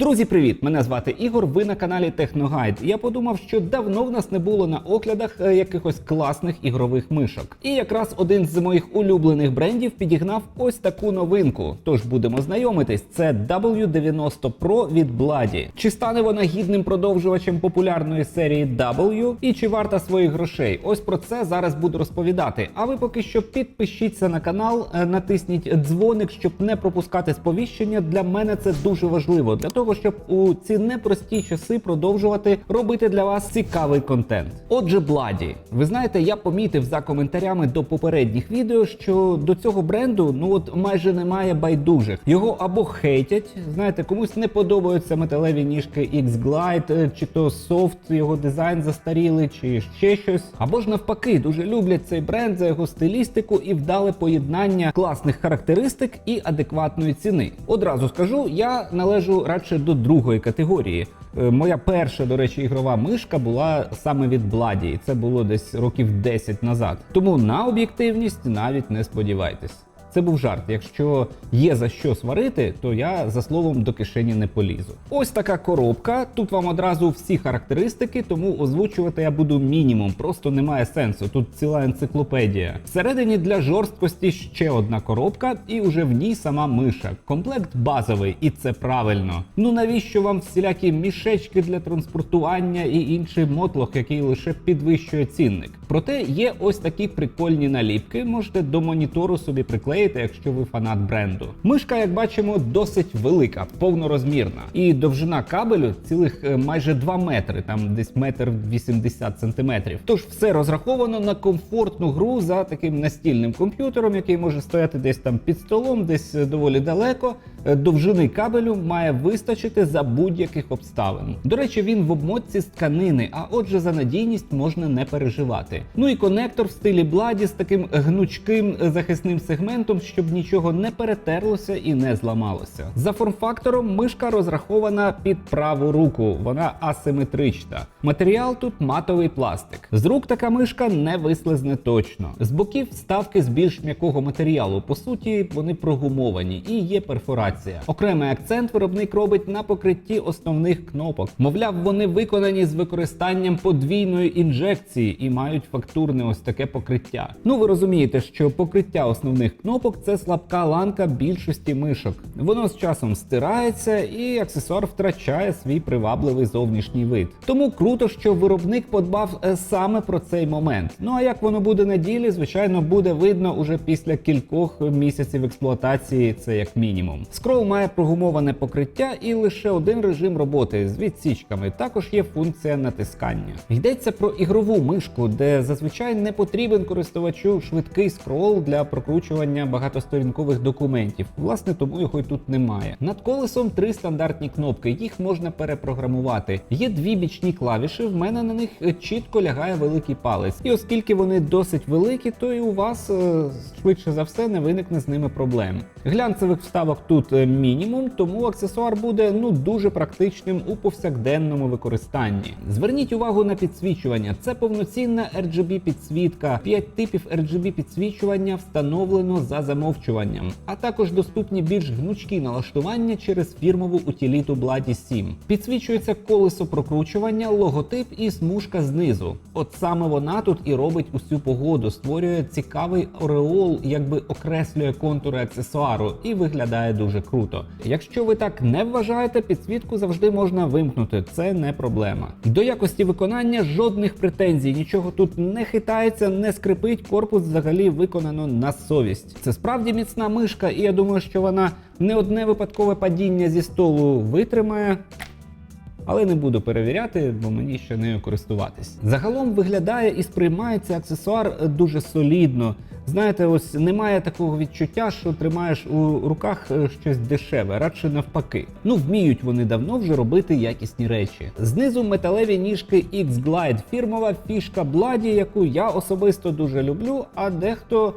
Друзі, привіт! Мене звати Ігор. Ви на каналі Техногайд. Я подумав, що давно в нас не було на оглядах е, якихось класних ігрових мишок. І якраз один з моїх улюблених брендів підігнав ось таку новинку. Тож будемо знайомитись. Це W90 Pro від Bloody. Чи стане вона гідним продовжувачем популярної серії W і чи варта своїх грошей? Ось про це зараз буду розповідати. А ви поки що підпишіться на канал, е, натисніть дзвоник, щоб не пропускати сповіщення. Для мене це дуже важливо для того, щоб у ці непрості часи продовжувати робити для вас цікавий контент. Отже, Бладі, ви знаєте, я помітив за коментарями до попередніх відео, що до цього бренду ну от майже немає байдужих. Його або хейтять, знаєте, комусь не подобаються металеві ніжки X-Glide, е, чи то софт, його дизайн застарілий, чи ще щось. Або ж навпаки, дуже люблять цей бренд за його стилістику і вдале поєднання класних характеристик і адекватної ціни. Одразу скажу, я належу радше до другої категорії. Е, Моя перша, до речі, ігрова мишка була саме від Бладі, і це було десь років 10 назад. Тому на об'єктивність навіть не сподівайтесь. Це був жарт. Якщо є за що сварити, то я за словом до кишені не полізу. Ось така коробка. Тут вам одразу всі характеристики, тому озвучувати я буду мінімум. Просто немає сенсу. Тут ціла енциклопедія. Всередині для жорсткості ще одна коробка, і уже в ній сама миша. Комплект базовий, і це правильно. Ну навіщо вам всілякі мішечки для транспортування і інший мотлох, який лише підвищує цінник? Проте є ось такі прикольні наліпки. Можете до монітору собі приклеїти, якщо ви фанат бренду. Мишка, як бачимо, досить велика, повнорозмірна. І довжина кабелю цілих е, майже 2 метри, там десь метр 80 сантиметрів. Тож все розраховано на комфортну гру за таким настільним комп'ютером, який може стояти десь там під столом, десь е, доволі далеко. Е, Довжини кабелю має вистачити за будь-яких обставин. До речі, він в обмотці з тканини, а отже, за надійність можна не переживати. Ну і конектор в стилі Бладі з таким гнучким е, захисним сегментом, щоб нічого не перетерлося і не зламалося. За форм-фактором мишка розрахована під праву руку, вона асиметрична. Матеріал тут матовий пластик. З рук така мишка не вислизне точно. З боків вставки з більш м'якого матеріалу. По суті, вони прогумовані і є перфорація. Окремий акцент виробник робить на покритті основних кнопок. Мовляв, вони виконані з використанням подвійної інжекції і мають фактурне ось таке покриття. Ну ви розумієте, що покриття основних кнопок це слабка ланка більшості мишок. Воно з часом стирається і аксесуар втрачає свій привабливий зовнішній вид. Тому круто, що виробник подбав е, саме про цей момент. Ну а як воно буде на ділі, звичайно, буде видно уже після кількох місяців експлуатації, це як мінімум. Скрол має прогумоване покриття і лише один режим роботи з відсічками. Також є функція натискання. Йдеться про ігрову мишку, де зазвичай не потрібен користувачу швидкий скрол для прокручування багатосторінкових документів. Власне, тому його й тут немає. Над колесом три стандартні кнопки, їх можна перепрограмувати. Є дві бічні клавіші. В мене на них чітко лягає великий палець. І оскільки вони досить великі, то і у вас е, швидше за все не виникне з ними проблем. Глянцевих вставок тут мінімум, тому аксесуар буде ну дуже практичним у повсякденному використанні. Зверніть увагу на підсвічування. Це повноцінна RGB підсвітка. 5 типів RGB підсвічування встановлено за замовчуванням, а також доступні більш гнучкі налаштування через фірмову утиліту Bloody 7. Підсвічується колесо прокручування, логотип і смужка знизу. От саме вона тут і робить усю погоду, створює цікавий ореол, якби окреслює контури аксесуару і виглядає дуже круто. Якщо ви так не вважаєте, підсвітку завжди можна вимкнути, це не проблема. До якості виконання жодних претензій, нічого тут не хитається, не скрипить. Корпус взагалі виконано на совість. Це справді міцна мишка, і я думаю, що вона не одне випадкове падіння зі столу витримає. Але не буду перевіряти, бо мені ще нею користуватись. Загалом виглядає і сприймається аксесуар дуже солідно. Знаєте, ось немає такого відчуття, що тримаєш у руках е, щось дешеве, радше навпаки. Ну вміють вони давно вже робити якісні речі. Знизу металеві ніжки X-Glide, фірмова фішка Бладі, яку я особисто дуже люблю, а дехто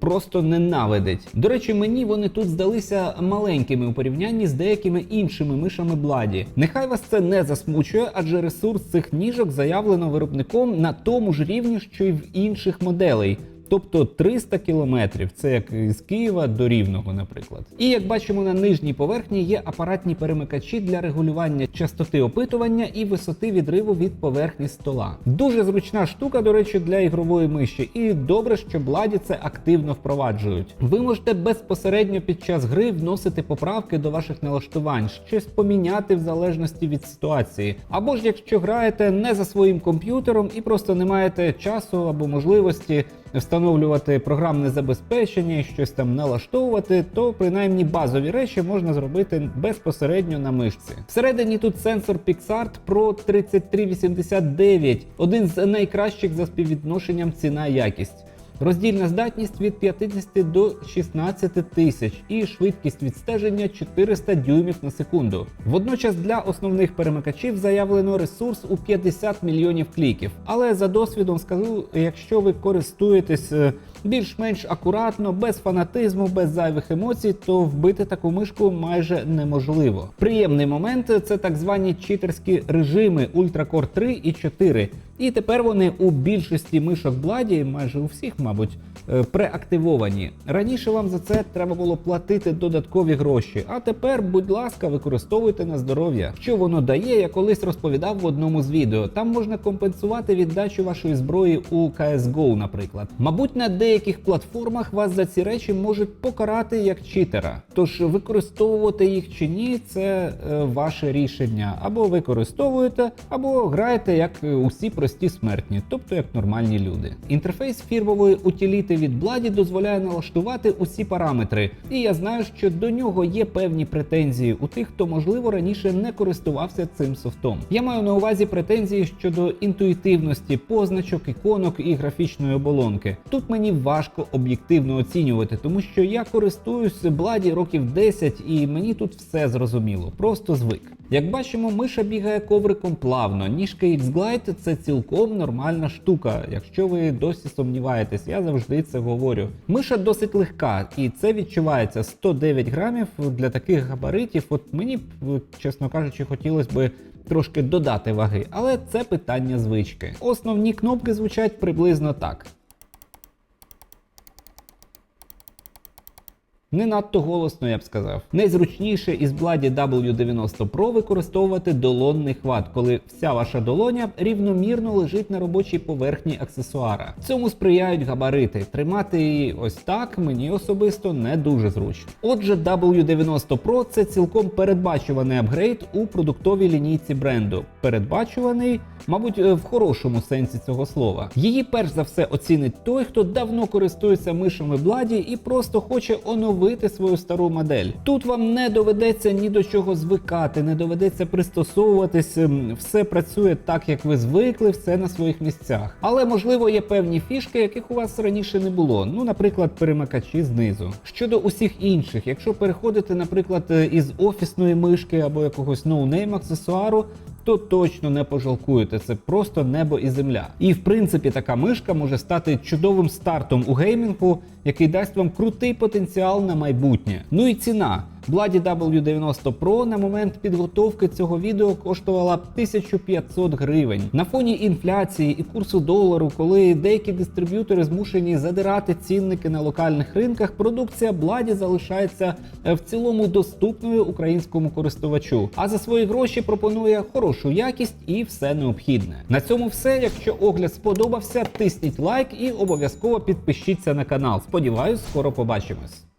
просто ненавидить. До речі, мені вони тут здалися маленькими у порівнянні з деякими іншими мишами Бладі. Нехай вас це не засмучує, адже ресурс цих ніжок заявлено виробником на тому ж рівні, що й в інших моделей. Тобто 300 кілометрів. Це як із Києва до Рівного, наприклад. І як бачимо на нижній поверхні є апаратні перемикачі для регулювання частоти опитування і висоти відриву від поверхні стола. Дуже зручна штука, до речі, для ігрової миші, і добре, що Бладі це активно впроваджують. Ви можете безпосередньо під час гри вносити поправки до ваших налаштувань, щось поміняти в залежності від ситуації. Або ж якщо граєте не за своїм комп'ютером і просто не маєте часу або можливості встановлювати програмне забезпечення і щось там налаштовувати, то принаймні базові речі можна зробити безпосередньо на мишці. Всередині тут сенсор PixArt Pro 3389, один з найкращих за співвідношенням ціна-якість. Роздільна здатність від 50 до 16 тисяч і швидкість відстеження 400 дюймів на секунду. Водночас для основних перемикачів заявлено ресурс у 50 мільйонів кліків. Але за досвідом скажу, якщо ви користуєтесь е, більш-менш акуратно, без фанатизму, без зайвих емоцій, то вбити таку мишку майже неможливо. Приємний момент це так звані читерські режими Ultra Core 3 і 4. І тепер вони у більшості мишок Бладі, майже у всіх, мабуть, е, преактивовані. Раніше вам за це треба було платити додаткові гроші, а тепер, будь ласка, використовуйте на здоров'я. Що воно дає, я колись розповідав в одному з відео. Там можна компенсувати віддачу вашої зброї у CSGO, наприклад. Мабуть, на деяких платформах вас за ці речі можуть покарати як читера. Тож використовувати їх чи ні, це е, ваше рішення. Або використовуєте, або граєте як е, усі прості смертні, тобто як нормальні люди. Інтерфейс фірмової утиліти від Бладі дозволяє налаштувати усі параметри, і я знаю, що до нього є певні претензії у тих, хто можливо раніше не користувався цим софтом. Я маю на увазі претензії щодо інтуїтивності, позначок, іконок і графічної оболонки. Тут мені важко об'єктивно оцінювати, тому що я користуюсь Бладі років 10 і мені тут все зрозуміло, просто звик. Як бачимо, миша бігає ковриком плавно. Ніжка X-Glide – це цілком нормальна штука. Якщо ви досі сумніваєтесь, я завжди це говорю. Миша досить легка, і це відчувається 109 грамів для таких габаритів. От мені б, чесно кажучи, хотілося би. Трошки додати ваги, але це питання звички. Основні кнопки звучать приблизно так. Не надто голосно, я б сказав. Найзручніше із Бладі W90 Pro використовувати долонний хват, коли вся ваша долоня рівномірно лежить на робочій поверхні аксесуара. Цьому сприяють габарити. Тримати її ось так мені особисто не дуже зручно. Отже, W90 Pro це цілком передбачуваний апгрейд у продуктовій лінійці бренду. Передбачуваний, мабуть, е, в хорошому сенсі цього слова. Її перш за все оцінить той, хто давно користується мишами Бладі і просто хоче оновити свою стару модель. Тут вам не доведеться ні до чого звикати, не доведеться пристосовуватись. ем, Все працює так, як ви звикли, все на своїх місцях. Але можливо є певні фішки, яких у вас раніше не було. Ну, наприклад, перемикачі знизу. Щодо усіх інших, якщо переходите, наприклад, е, із офісної мишки або якогось ноунейм аксесуару, то точно не пожалкуєте. Це просто небо і земля. І в принципі така мишка може стати чудовим стартом у геймінгу, який дасть вам крутий потенціал на майбутнє. Ну і ціна. Бладі W90 Pro на момент підготовки цього відео коштувала 1500 гривень. На фоні інфляції і курсу долару, коли деякі дистриб'ютори змушені задирати цінники на локальних ринках, продукція Бладі залишається е, в цілому доступною українському користувачу. А за свої гроші пропонує хорошу якість і все необхідне. На цьому все. Якщо огляд сподобався, тисніть лайк і обов'язково підпишіться на канал. Сподіваюсь, скоро побачимось.